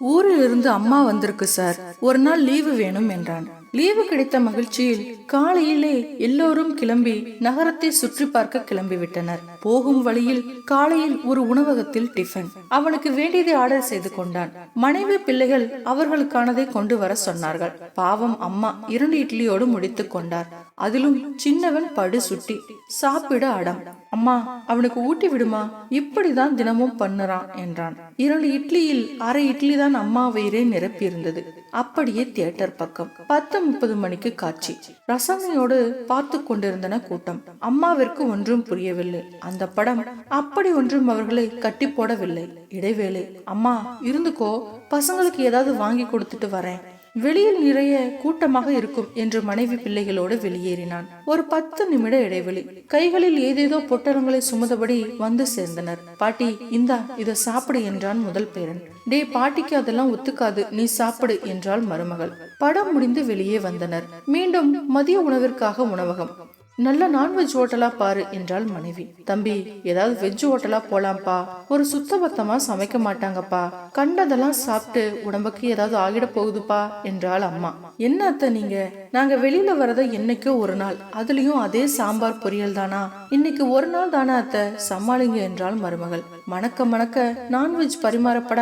ஊரில் இருந்து அம்மா வந்திருக்கு சார். ஒரு நாள் லீவு வேணும் என்றான். லீவு கிடைத்த மகிழ்ச்சியில் காலையிலே எல்லோரும் கிளம்பி நகரத்தை சுற்றி பார்க்க கிளம்பி விட்டனர் போகும் வழியில் காலையில் ஒரு உணவகத்தில் டிஃபன். அவனுக்கு வேண்டியதை ஆர்டர் செய்து கொண்டான். மனைவி பிள்ளைகள் அவர்களுக்கானதை கொண்டு வர சொன்னார்கள். பாவம் அம்மா இரண்டு இட்லியோடு முடித்துக் கொண்டார். அதிலும் சின்னவன் படு சுட்டி சாப்பிட அடம். அம்மா அவனுக்கு ஊட்டி விடுமா? இப்படிதான் தினமும் பண்ணுறான் என்றான். இரண்டு இட்லியில் அரை இட்லி தான் அம்மா வயிறே நிரப்பியிருந்தது. அப்படியே தியேட்டர் பக்கம். பத்து முப்பது மணிக்கு காட்சி. ரசனையோடு பார்த்து கொண்டிருந்தன கூட்டம். அம்மாவிற்கு ஒன்றும் புரியவில்லை. அந்த படம் அப்படி ஒன்றும் அவர்களை கட்டி போடவில்லை இடைவேளை அம்மா இருந்துக்கோ. பசங்களுக்கு ஏதாவது வாங்கி கொடுத்துட்டு வரேன். வெளியில் நிறைய கூட்டமாக இருக்கும் என்று மனைவி பிள்ளைகளோடு வெளியேறினான். ஒரு பத்து நிமிட இடைவெளி. கைகளில் ஏதேதோ பொட்டலங்களை சுமந்தபடி வந்து சேர்ந்தனர். பாட்டி இந்தா இதை சாப்பிடு என்றான் முதல் பேரன். டே பாட்டிக்கு அதெல்லாம் ஒத்துக்காது. நீ சாப்பிடு என்றாள் மருமகள். படம் முடிந்து வெளியே வந்தனர். மீண்டும் மதிய உணவிற்காக உணவகம். நல்ல நான்வெஜ் ஹோட்டலா பாரு என்றாள் மனைவி. தம்பி ஏதாவது வெஜ் ஹோட்டலா போலாம்ப்பா. ஒரு சுத்தபத்தமா சமைக்க மாட்டாங்கப்பா. கண்டதெல்லாம் சாப்பிட்டு உடம்புக்கு ஏதாவது ஆகிட போகுதுப்பா என்றாள் அம்மா. என்ன அத்தை நீங்க? நாங்க வெளியில வரத என்னைக்கோ ஒரு நாள். அதுலயும் அதே சாம்பார் பொரியல் தானா? இன்னைக்கு ஒரு நாள் தானா அத்தை? சமாளிங்க என்றாள் மருமகள். மணக்க மணக்க நான்வெஜ் பரிமாறப்பட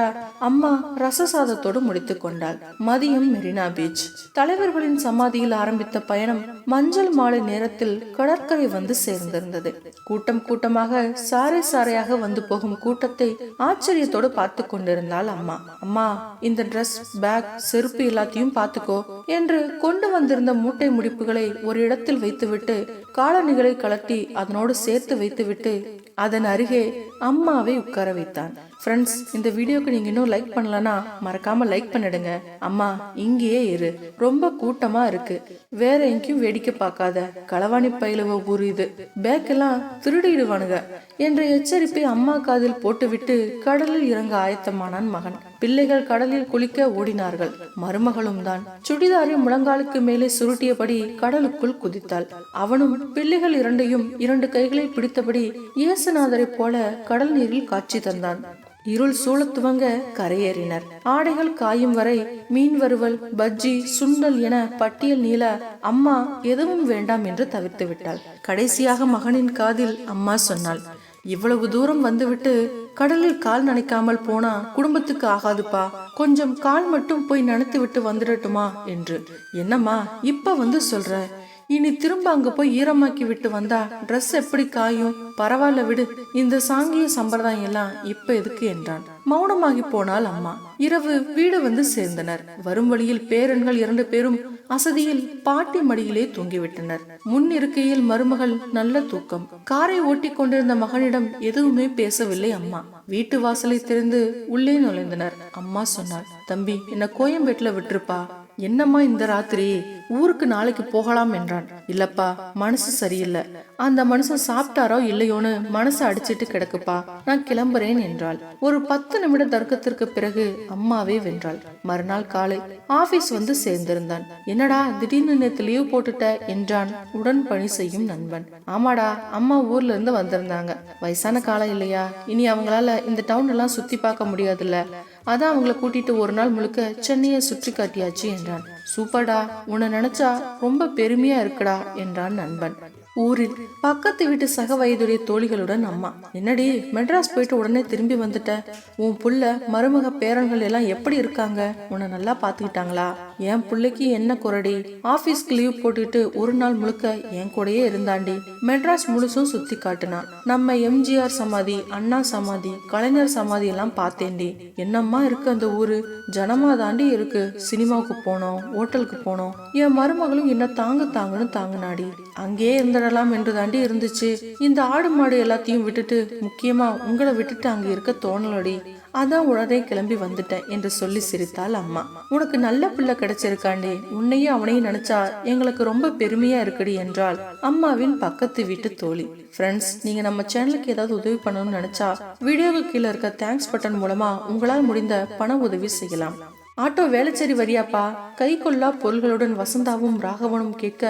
அம்மா ரச சாதத்தோடு முடித்துக் கொண்டாள். மதியம் மெரினா பீச். தலைவர்களின் சமாதியில் ஆரம்பித்த பயணம் மஞ்சள் மாலை நேரத்தில் கடற்கரை வந்து சேர்ந்திருந்தது. கூட்டம் கூட்டமாக சாரை சாரையாக வந்து போகும் கூட்டத்தை ஆச்சரியத்தோடு பார்த்து கொண்டிருந்தாள் அம்மா. அம்மா இந்த ட்ரெஸ் பேக் செருப்பு எல்லாத்தையும் பார்த்துக்கோ என்று கொண்டு வந்திருந்த மூட்டை முடிப்புகளை ஒரு இடத்தில் வைத்துவிட்டு காலணிகளை கலட்டி அதனோடு சேர்த்து வைத்துவிட்டு அதன் அருகே அம்மாவை உட்கார வைத்தான். ஃப்ரெண்ட்ஸ் இந்த வீடியோக்கு நீங்க இன்னும் லைக் பண்ணலனா மறக்காம லைக் பண்ணிடுங்க. அம்மா இங்கேயே இரு. ரொம்ப கூட்டமா இருக்கு. வேற எங்கேயும் வேடிக்கை பார்க்காத. களவாணி பயிலுவ ஊர் இது. பேக் எல்லாம் திருடிடுவானுங்க. என்ற எச்சரிப்பை அம்மா காதில் போட்டுவிட்டு கடலில் இறங்க ஆயத்தமானான் மகன். பிள்ளைகள் கடலில் குளிக்க ஓடினார்கள். மருமகளும் தான். சுடிதாரை முழங்காலுக்கு மேலே சுருட்டியபடி கடலுக்குள் குதித்தாள். அவனும் பிள்ளைகள் இரண்டையும் இரண்டு கைகளை பிடித்தபடி இயேசுநாதரை போல கடல் நீரில் காட்சி தந்தான். இருள் சூழத் துவங்க கரையேறினர். ஆடைகள் காயும் வரை மீன் வறுவல் பஜ்ஜி சுண்டல் என பட்டியல் நீள அம்மா எதுவும் வேண்டாம் என்று தவிர்த்து விட்டாள். கடைசியாக மகனின் காதில் அம்மா சொன்னாள் இவ்வளவு தூரம் வந்துவிட்டு கடலில் கால் நனைக்காமல் போனா குடும்பத்துக்கு ஆகாதுப்பா. கொஞ்சம் கால் மட்டும் போய் நனைத்து விட்டு வந்துடட்டுமா? என்று. என்னம்மா இப்ப வந்து சொல்ற? இனி திரும்ப அங்க போய் ஈரமாக்கி விட்டு வந்தா ட்ரெஸ் எப்படி காயும்? பரவாயில்ல விடு. இந்த சாங்கிய சம்பிரதாயம் எல்லாம் இப்ப எதுக்கு என்றான். மௌனமாகி போனால் அம்மா. இரவு வீடு வந்து சேர்ந்தனர். வரும் வழியில் பேரன்கள் இரண்டு பேரும் அசதியில் பாட்டி மடியிலே தூங்கிவிட்டனர். முன் இருக்கையில் மருமகள் நல்ல தூக்கம். காரை ஓட்டி கொண்டிருந்த மகனிடம் எதுவுமே பேசவில்லை அம்மா. வீட்டு வாசலை திறந்து உள்ளே நுழைந்தனர். அம்மா சொன்னார் தம்பி என்ன கோயம்பேட்டுல விட்டுருப்பா? என்னம்மா இந்த ராத்திரி? ஊருக்கு நாளைக்கு போகலாம் என்றான். இல்லப்பா மனசு சரியில்லை. அந்த மனுஷன் சாப்பிட்டாரோ இல்லையோன்னு மனசு அடிச்சிட்டு கிடக்குப்பா நான் கிளம்புறேன் என்றாள். ஒரு பத்து நிமிட தர்க்கத்திற்கு பிறகு அம்மாவே வென்றாள். மறுநாள் காலை ஆபீஸ் வந்து சேர்ந்திருந்தான். என்னடா திடீர்னு நேத்து லீவ் போட்டுட்ட என்றான் உடன் பணி செய்யும் நண்பன். ஆமாடா அம்மா ஊர்ல இருந்து வந்திருந்தாங்க. வயசான காலம் இல்லையா? இனி அவங்களால இந்த டவுன் எல்லாம் சுத்தி பார்க்க முடியாதுல்ல. அதான் அவங்கள கூட்டிட்டு ஒரு நாள் முழுக்க சென்னையை சுற்றி காட்டியாச்சு என்றான். சூப்பர்டா உன்னை நினைச்சா ரொம்ப பெருமையா இருக்குடா என்றான் நண்பன். ஊரில் பக்கத்து வீட்டு சக வயதுடைய தோழிகளுடன் அம்மா என்னடி மெட்ராஸ் போயிட்டு உடனே திரும்பி வந்துட்ட? உன் புள்ள மருமக பேரன்கள் எல்லாம் எப்படி இருக்காங்க? உன்னை நல்லா பாத்துக்கிட்டாங்களா? என் பிள்ளைக்கு என்ன குரடி ஆபீஸ்க்கு லீவ் போட்டுட்டு ஒரு நாள் முழுக்க என் கூடயே இருந்தாண்டி. மெட்ராஸ் முழுசும் சுத்தி காட்டுனான். நம்ம எம்ஜிஆர் சமாதி அண்ணா சமாதி கலைஞர் சமாதி எல்லாம் பார்த்தேன்டி. என்னம்மா இருக்கு அந்த ஊரு? ஜனமா தாண்டி இருக்கு. சினிமாவுக்கு போனோம் ஹோட்டலுக்கு போனோம். என் மருமகளும் என்ன தாங்க தாங்கன்னு தாங்கினாடி. அங்கேயே இருந்துடலாம் என்று தாண்டி இருந்துச்சு. இந்த ஆடு மாடு எல்லாத்தையும் விட்டுட்டு முக்கியமா உங்களை விட்டுட்டு அங்க இருக்க தோணலடி. அதான் உடனே கிளம்பி வந்துட்டேன் என்று சொல்லி சிரித்தாள் அம்மா. உனக்கு நல்ல பிள்ளை கிடைச்சிருக்காண்டே. உன்னையும் அவனையும் நினைச்சா எங்களுக்கு ரொம்ப பெருமையா இருக்குடி என்றால் அம்மாவின் பக்கத்து வீட்டு தோழி. ஃப்ரெண்ட்ஸ் நீங்க நம்ம சேனலுக்கு ஏதாவது உதவி பண்ணணும்னு நினைச்சா வீடியோவுக்கு கீழே இருக்க தேங்க்ஸ் பட்டன் மூலமா உங்களால் முடிந்த பண உதவி செய்யலாம். ஆட்டோ வேலைச்சேரி வரியாப்பா கை கொள்ளா பொருள்களுடன் வசந்தாவும் ராகவனும் கேட்க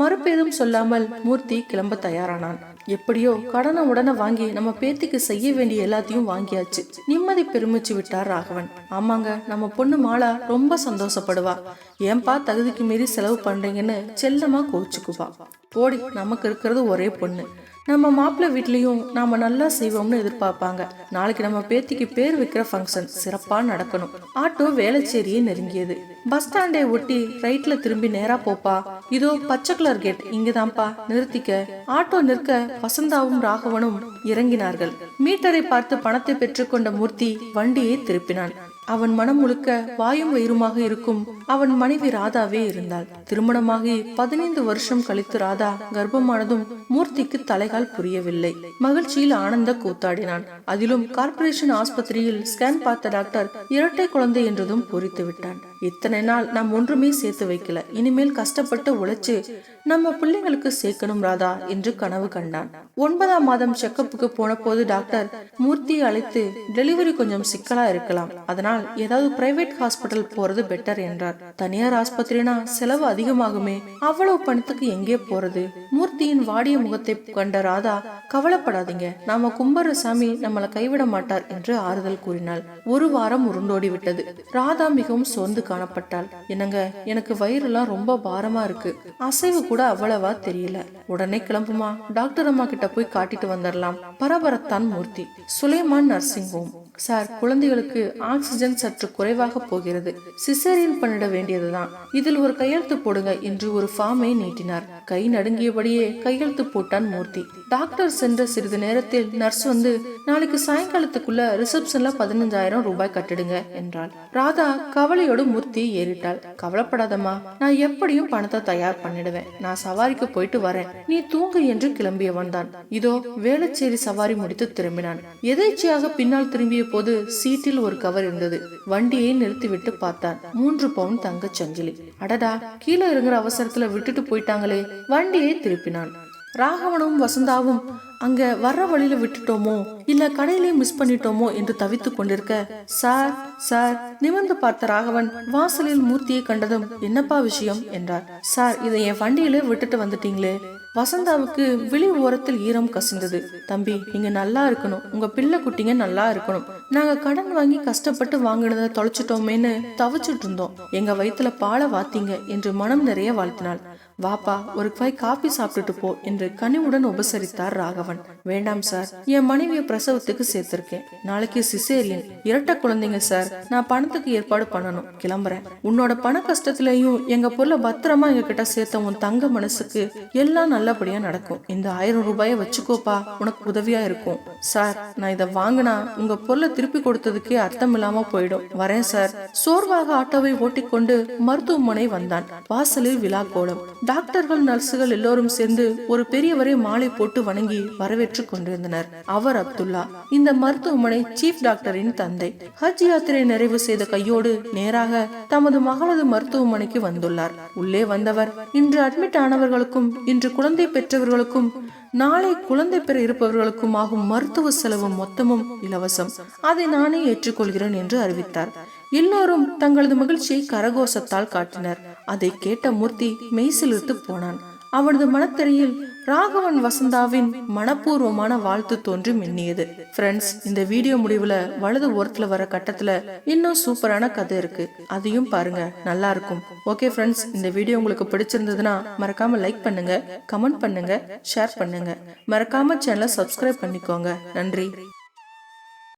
மறுப்பேதும் சொல்லாமல் மூர்த்தி கிளம்ப தயாரானான். எப்படியோ கடனை உடனே வாங்கி நம்ம பேத்திக்கு செய்ய வேண்டிய எல்லாத்தையும் வாங்கியாச்சு. நிம்மதி பெருமிச்சு விட்டார் ராகவன். ஆமாங்க நம்ம பொண்ணு மாலா ரொம்ப சந்தோஷப்படுவா. ஏன்பா தகுதிக்கு மீறி செலவு பண்றீங்கன்னு செல்லமா கோச்சுக்குவா போடி நமக்கு இருக்கிறது ஒரே பொண்ணு. நம்ம மாப்பிள்ளை வீட்லேயும் நாம் நல்லா செய்வோம்னு எதிர்பார்ப்பாங்க. நாளைக்கு நம்ம பேத்திக்கு பேர் வைக்கிற ஃபங்க்ஷன் சிறப்பாக நடக்கணும். ஆட்டோ வேலைச்சேரியே நெருங்கியது. பஸ் ஸ்டாண்டை ஒட்டி ரைட்டில் திரும்பி நேராக போப்பா. இதோ பச்சை கலர் கேட் இங்கதான்ப்பா நிறுத்திக்க. ஆட்டோ நிற்க வசந்தாவும் ராகவனும் இறங்கினார்கள். மீட்டரை பார்த்து பணத்தை பெற்றுக்கொண்ட மூர்த்தி வண்டியை திருப்பினான். அவன் மனம் முழுக்க வாயும் வயிறுமாக இருக்கும். அவன் மனைவி ராதாவே இருந்தாள். திருமணமாகி பதினைந்து வருஷம் கழித்து ராதா கர்ப்பமானதும் மூர்த்திக்கு தலைகால் புரியவில்லை. மகிழ்ச்சியில் ஆனந்த கூத்தாடினான். அதிலும் கார்ப்பரேஷன் ஆஸ்பத்திரியில் ஸ்கேன் பார்த்த டாக்டர் இரட்டை குழந்தை என்றதும் பொறித்து விட்டான் இத்தனை நாள் நாம் ஒன்றுமே சேர்த்து வைக்கல. இனிமேல் கஷ்டப்பட்டு உழைச்சு நம்ம பிள்ளைங்களுக்கு சேர்க்கணும் ராதா என்று கனவு கண்டான். ஒன்பதாம் மாதம் செக்கப்புக்கு போன போது டாக்டர் மூர்த்தியை அழைத்து டெலிவரி கொஞ்சம் சிக்கலா இருக்கலாம். அதனால் ஏதாவது பிரைவேட் ஹாஸ்பிட்டல் போறது பெட்டர் என்றார். தனியார் ஆஸ்பத்திரினா செலவு அதிகமாகுமே. அவ்வளவு பணத்துக்கு எங்கே போறது? மூர்த்தியின் வாடிய முகத்தை கண்ட ராதா கவலைப்படாதீங்க. நாம கும்பர சாமி நம்மளை கைவிட மாட்டார் என்று ஆறுதல் கூறினாள். ஒரு வாரம் உருண்டோடி விட்டது ராதா மிகவும் சோர்ந்து காணப்பட்டாள். என்னங்க எனக்கு வயிறுலாம் ரொம்ப பாரமா இருக்கு. அசைவு கூட அவ்வளவா தெரியல. உடனே கிளம்புமா? டாக்டர் அம்மா கிட்ட போய் காட்டிட்டு வந்துடலாம் பரபரத்தான் Murthy. Sulaiman nursing home. Sir குழந்தைகளுக்கு ஆக்சிஜன் சற்று குறைவாக போகிறது. சிசேரியன் பண்ணிட வேண்டியதுதான். இதில் ஒரு கையெழுத்து போடுங்க என்று ஒரு ஃபார்மை நீட்டினார். கை நடுங்கியபடியே கையெழுத்து போட்டான் மூர்த்தி. டாக்டர் சென்ற சிறிது நேரத்தில் நர்ஸ் வந்து நாளைக்கு சாயங்காலத்துக்குள்ள ரிசப்ஷன்ல பதினஞ்சாயிரம் ரூபாய் கட்டிடுங்க என்றாள். ராதா கவலையோடு மூர்த்தி ஏறிட்டாள். கவலைப்படாதம்மா நான் எப்படியும் பணத்தை தயார் பண்ணிடுவேன். நான் சவாரிக்கு போயிட்டு வரேன். நீ தூங்கு என்று கிளம்பியவன் தான் இதோ வேளச்சேரி சவாரி முடித்து திரும்பினான். எதேச்சையாக பின்னால் திரும்பிய போது சீட்டில் ஒரு கவர் இருந்தது. வண்டியை நிறுத்திவிட்டு பார்த்தான். மூன்று பவுன் தங்க சங்கிலி. அடடா கீழே இறங்குற அவசரத்துல விட்டுட்டு போயிட்டாங்களே. வண்டியை திருப்பினான். ராகவனும் வசந்தாவும் அங்க வர்ற வழியில விட்டுட்டோமோ? இல்ல கடையிலே மிஸ் பண்ணிட்டோமோ? என்று தவித்துக் கொண்டிருக்க சார் சார் நிமிர்ந்து பார்த்த ராகவன் வாசலில் மூர்த்தியை கண்டதும் என்னப்பா விஷயம்? என்றார். சார் இதை என் வண்டியில விட்டுட்டு வந்துட்டீங்களே? வசந்தாவுக்கு விழி ஓரத்தில் ஈரம் கசிந்தது. தம்பி நீங்க நல்லா இருக்கணும். உங்க பிள்ளை குட்டிங்க நல்லா இருக்கணும். நாங்க கடன் வாங்கி கஷ்டப்பட்டு வாங்கினதை தொலைச்சிட்டோமேன்னு தவிச்சிட்டு இருந்தோம். எங்க வயித்துல பாலை வாத்தீங்க என்று மனம் நிறைய வாழ்த்தினாள். வாப்பா ஒரு பாய் காபி சாப்பிட்டுட்டு போ என்று கனிவுடன் உபசரித்தார் ராகவன். வேண்டாம் சார். என் மனைவியை பிரசவத்துக்கு சேர்த்திருக்கேன். நாளைக்கு சிசேரியன். இரட்டை குழந்தைங்க சார். நான் பணத்துக்கு ஏற்பாடு பண்ணணும். கிளம்புறேன். உன்னோட பண கஷ்டத்திலையும் எங்க பொருளை பத்திரமா எங்க கிட்ட சேர்த்த உன் தங்க மனசுக்கு எல்லாம் நல்லபடியா நடக்கும். இந்த ஆயிரம் ரூபாய வச்சுக்கோப்பா உனக்கு உதவியா இருக்கும். சார் நான் இதை வாங்கினா உங்க பொருளை திருப்பி கொடுத்ததுக்கே அர்த்தம் இல்லாம போயிடும். வரேன் சார். சோர்வாக ஆட்டோவை ஓட்டிக்கொண்டு மருத்துவமனை வந்தான். வாசலில் விழா கோலம். டாக்டர்கள் நர்சுகள் எல்லோரும் சேர்ந்து ஒரு பெரியவரை மாலை போட்டு வணங்கி வரவேற்று கொண்டிருந்தனர். அவர் அப்துல்லா. இந்த மருத்துவமனை சீஃப் டாக்டரின் தந்தை. ஹஜ் யாத்திரை நிறைவு செய்த கையோடு நேராக தமது மகளது மருத்துவமனைக்கு வந்துள்ளார். உள்ளே வந்தவர் இன்று அட்மிட் ஆனவர்களுக்கும் இன்று குழந்தை குழந்தை பெற்றவர்களுக்கும் நாளை குழந்தை பெற இருப்பவர்களுக்கும் ஆகும் மருத்துவ செலவு மொத்தமும் இலவசம். அதை நானே ஏற்றுக்கொள்கிறேன் என்று அறிவித்தார். எல்லோரும் தங்களது மகிழ்ச்சியை கரகோஷத்தால் காட்டினர். அதை கேட்ட மூர்த்தி மெய்சிலிருத்து போனான். அவனது மனத்திரையில் ராகவன் வசந்தாவின் மனப்பூர்வமான வாழ்த்து தோன்றி மின்னியது. ஃப்ரெண்ட்ஸ் இந்த வீடியோ முடிவுல வலது ஓரத்துல வர கட்டத்துல இன்னும் சூப்பரான கதை இருக்கு. அதையும் பாருங்க நல்லா இருக்கும். ஓகே ஃப்ரெண்ட்ஸ் இந்த வீடியோ உங்களுக்கு பிடிச்சிருந்ததுன்னா மறக்காம லைக் பண்ணுங்க கமெண்ட் பண்ணுங்க ஷேர் பண்ணுங்க. மறக்காம சேனலை சப்ஸ்கிரைப் பண்ணிக்கோங்க. நன்றி.